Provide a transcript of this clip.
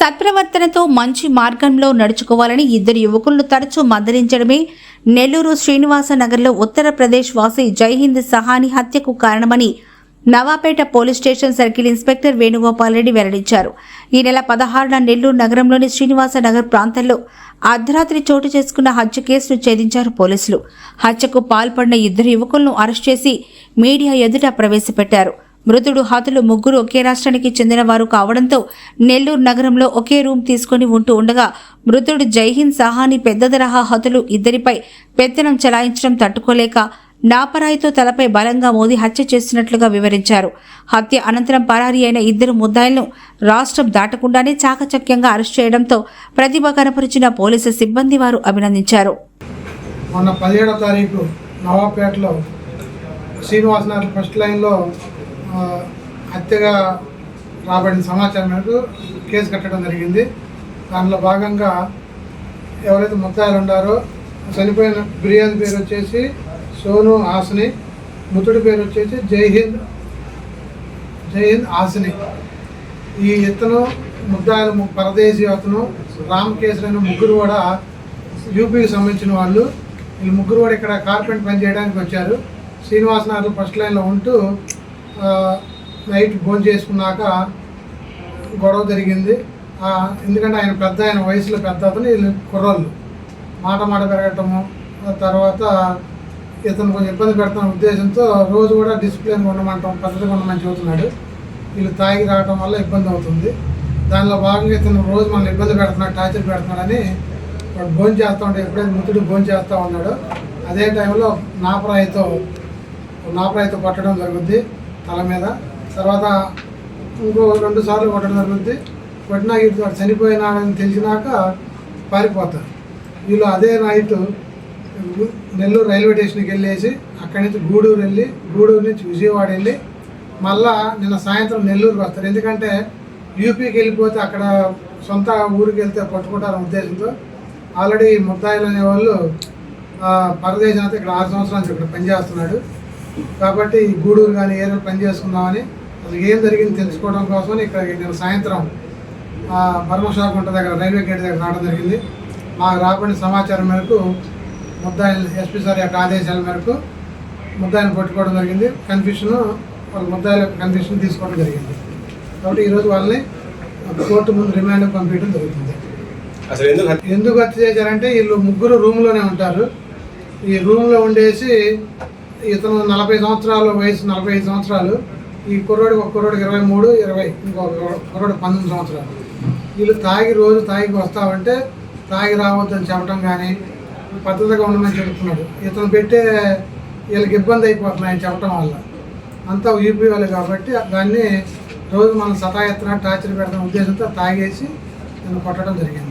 సత్ప్రవర్తనతో మంచి మార్గంలో నడుచుకోవాలని ఇద్దరు యువకులను తరచూ మందలించడమే నెల్లూరు శ్రీనివాస నగర్లో ఉత్తరప్రదేశ్ వాసి జైహింద్ సహాని హత్యకు కారణమని Navapeta police station circle inspector Venugopal Reddy వెల్లడించారు. ఈ నెల పదహారున నెల్లూరు నగరంలోని శ్రీనివాస నగర్ ప్రాంతంలో అర్ధరాత్రి చోటు చేసుకున్న హత్య కేసును ఛేదించారు పోలీసులు. హత్యకు పాల్పడిన ఇద్దరు యువకులను అరెస్ట్ చేసి మీడియా ఎదుట ప్రవేశపెట్టారు. మృతుడు హతులు ముగ్గురు ఒకే రాష్ట్రానికి చెందిన వారు కావడంతో నెల్లూరు నగరంలో ఒకే రూమ్ తీసుకుని ఉంటూ ఉండగా మృతుడు జైహింద్ సహాని పెద్ద తరహా హతులు ఇద్దరిపై పెత్తనం చలాయించడం తట్టుకోలేక నాపరాయితో తలపై బలంగా మోది హత్య చేస్తున్నట్లుగా వివరించారు. హత్య అనంతరం పరారీ అయిన ఇద్దరు ముద్దాయిలను రాష్ట్రం దాటకుండానే చాకచక్యంగా అరెస్ట్ చేయడంతో ప్రతిభ కనపరిచిన పోలీసు సిబ్బంది వారు అభినందించారు. మొన్న పదిహేడో తారీఖు నవాబ్పేటలో శ్రీనివాసనాథ్ ఫస్ట్ లైన్లో హత్యగా రాబడిన సమాచారం మేరకు కేసు కట్టడం జరిగింది. దానిలో భాగంగా ఎవరైతే ముత్తాయిలు ఉన్నారో చనిపోయిన బిర్యానీ పేరు వచ్చేసి సోను హాసిని మృతుడి పేరు వచ్చేసి జైహింద్ జైహింద్ హాసిని. ఈ ఇతను ముద్దాయిలు పరదేశీ అతను రామకేశ్వరి అనే ముగ్గురు కూడా యూపీకి సంబంధించిన వాళ్ళు. వీళ్ళు ముగ్గురు కూడా ఇక్కడ కార్పెంట్ పని చేయడానికి వచ్చారు. శ్రీనివాస నగర్ ఫస్ట్ లైన్లో ఉంటూ నైట్ భోజనం చేసుకున్నాక గొడవ జరిగింది. ఎందుకంటే ఆయన పెద్ద ఆయన వయసులో పెద్ద అతను వీళ్ళు కుర్రోళ్ళు. మాట మాట పెరగటము తర్వాత ఇతను కొంచెం ఇబ్బంది పెడతాం ఉద్దేశంతో రోజు కూడా డిసిప్లిన్ ఉండమంటాం పద్ధతిగా ఉండమని చెబుతున్నాడు. వీళ్ళు తాగి రావడం వల్ల ఇబ్బంది అవుతుంది. దానిలో భాగంగా ఇతను రోజు మనల్ని ఇబ్బంది పెడుతున్నాడు టార్చర్ పెడుతున్నాడని వాడు భోజనం చేస్తూ ఉంటే ఎప్పుడైతే మృతుడు భోజనం చేస్తూ ఉన్నాడో. అదే టైంలో నాపరాయితో నాపరాయితో కొట్టడం జరుగుద్ది. తల మీద. తర్వాత ఇంకో రెండు సార్లు కొట్టడం జరుగుద్ది కొట్టినాక ఇటు చనిపోయినాడని తెలిసినాక పారిపోతారు. వీళ్ళు అదే నైట్ నెల్లూరు రైల్వే స్టేషన్కి వెళ్ళేసి అక్కడి నుంచి గూడూరు వెళ్ళి గూడూరు నుంచి విజయవాడ వెళ్ళి మళ్ళా నిన్న సాయంత్రం నెల్లూరుకి వస్తారు. ఎందుకంటే యూపీకి వెళ్ళిపోతే అక్కడ సొంత ఊరికి వెళ్తే పట్టుకుంటారనే ఉద్దేశంతో. ఆల్రెడీ ముద్దాయిలు అనేవాళ్ళు పరదేశం ఇక్కడ ఆరు సంవత్సరాల నుంచి ఇక్కడ పనిచేస్తున్నాడు. కాబట్టి ఈ గూడూరు కానీ ఏదో పని చేసుకుందామని అసలు ఏం జరిగింది తెలుసుకోవడం కోసమని ఇక్కడ నేను సాయంత్రం పరమశాకుంట దగ్గర రైల్వే గేట్ దగ్గర రావడం జరిగింది. మాకు రాబడిన సమాచారం మేరకు ముద్దాయిలు ఎస్పీ సార్ యొక్క ఆదేశాల మేరకు ముద్దాయిని పట్టుకోవడం జరిగింది. కన్ఫ్యూషన్ వాళ్ళ ముద్దాయిల కన్ఫ్యూషన్ తీసుకోవడం జరిగింది. కాబట్టి ఈరోజు వాళ్ళని కోర్టు ముందు రిమాండ్ పంపించడం జరుగుతుంది. అసలు ఎందుకు ఎందుకు హత్య చేశారంటే వీళ్ళు ముగ్గురు రూమ్లోనే ఉంటారు. ఈ రూమ్లో ఉండేసి ఇతను నలభై సంవత్సరాలు వయసు నలభై ఐదు సంవత్సరాలు ఈ కుర్రోడికి ఒక కుర్రోడికి ఇరవై మూడు ఇరవై ఇంకో కుర్రోడు పంతొమ్మిది సంవత్సరాలు. వీళ్ళు తాగి రోజు తాగి వస్తామంటే తాగి రావద్దని చెప్పడం కానీ పద్ధతిగా ఉండమని చెబుతున్నాడు ఇతను పెట్టే వీళ్ళకి ఇబ్బంది అయిపోతుంది ఆయన చెప్పడం వల్ల. అంతా యూపీ వాళ్ళు కాబట్టి దాన్ని రోజు మనం సతాయత్న టార్చర్ పెడతాం ఉద్దేశంతో తాగేసి నన్ను కొట్టడం జరిగింది.